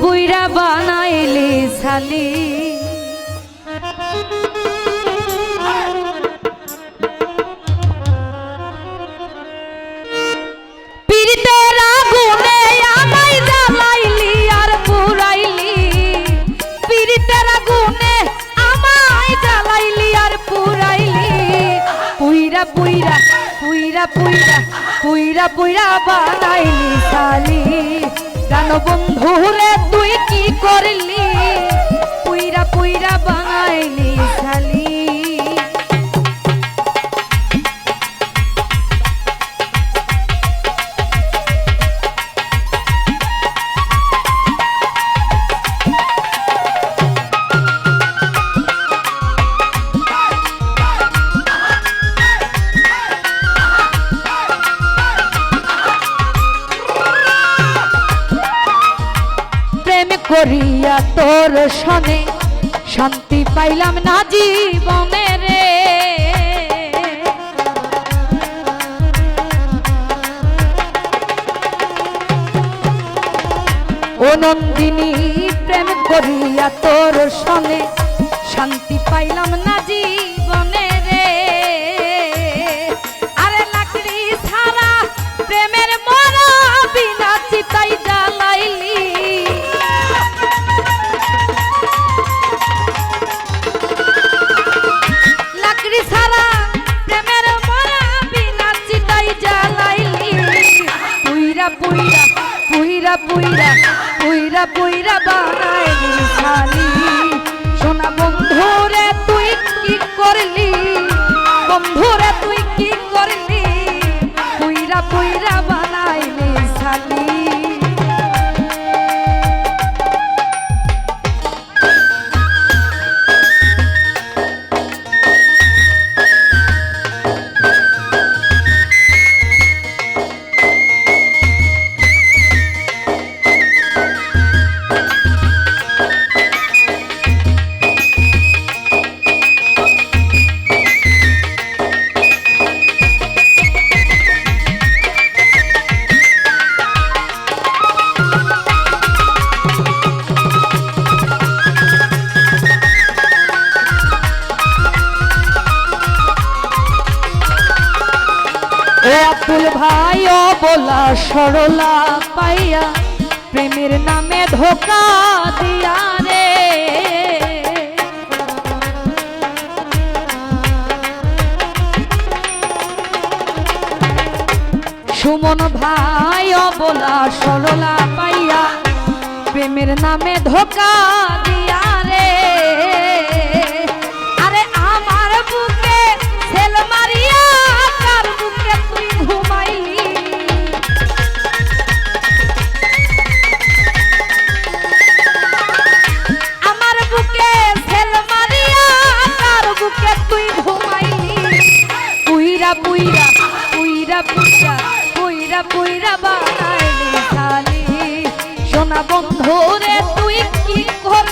বুইরা বানাইলি পুরাইলি। পুইরা পুইরা পুইরা পুইরা পুইরা পুইরা বানাইলি সালি জান বন্ধুরে তুই কি করলি? করিয়া তোর সনে শান্তি পাইলাম না জীবনে রে। ও নন্দিনী, প্রেম করিয়া তোর সনে শান্তি পাইলাম না জীবনে পুইরা পুইরা খালি ও আব্দুল ভাই ও বলা সরলা পাইয়া প্রেমের নামে ধোকা দিয়া রে। সুমন ভাই ও বলা সরলা পাইয়া প্রেমের নামে ধোকা পুইরা বন্ধু রে সোনা তুই কি করলি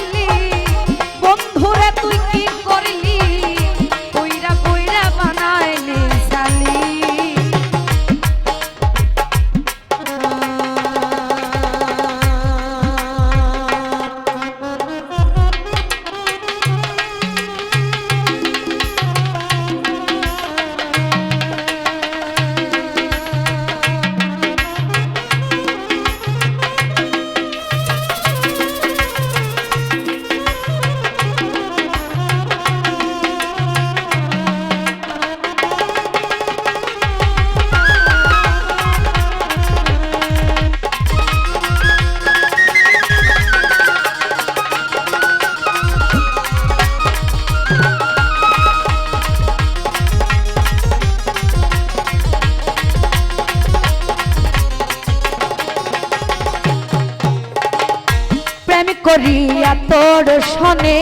প্রেম করিয়া তোর সনে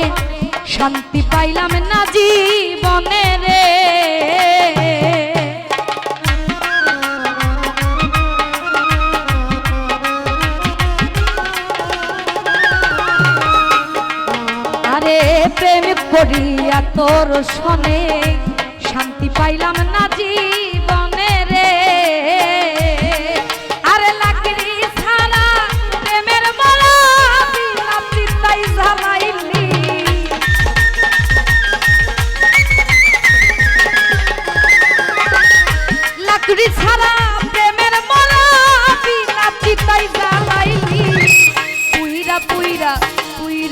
শান্তি পাইলাম না জীবনে রে। আরে প্রেম করিয়া তোর সনে শান্তি পাইলাম না জীবনে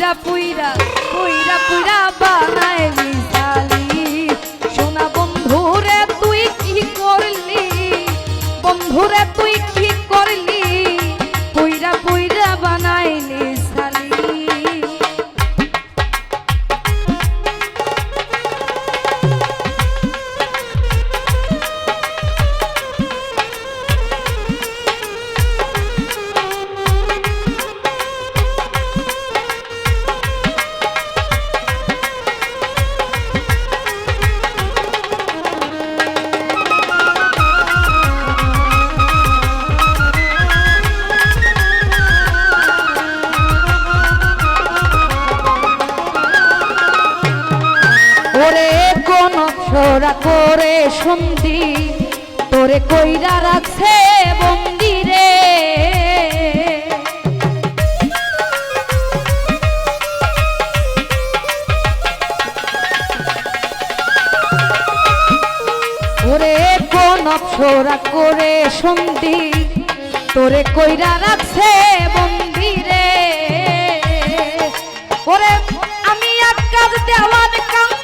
পুইরা পুইরা পুইরা পুইরা বানাইলি নকশরা করে সন্ধি, তোরে কইরা রাখছে বন্দিরে ওরে কোন অপসরা করে সন্ধি, তোরে কইরা রাখছে বন্দিরে ওরে, আমি এক কাজ দেওয়ান কান্দি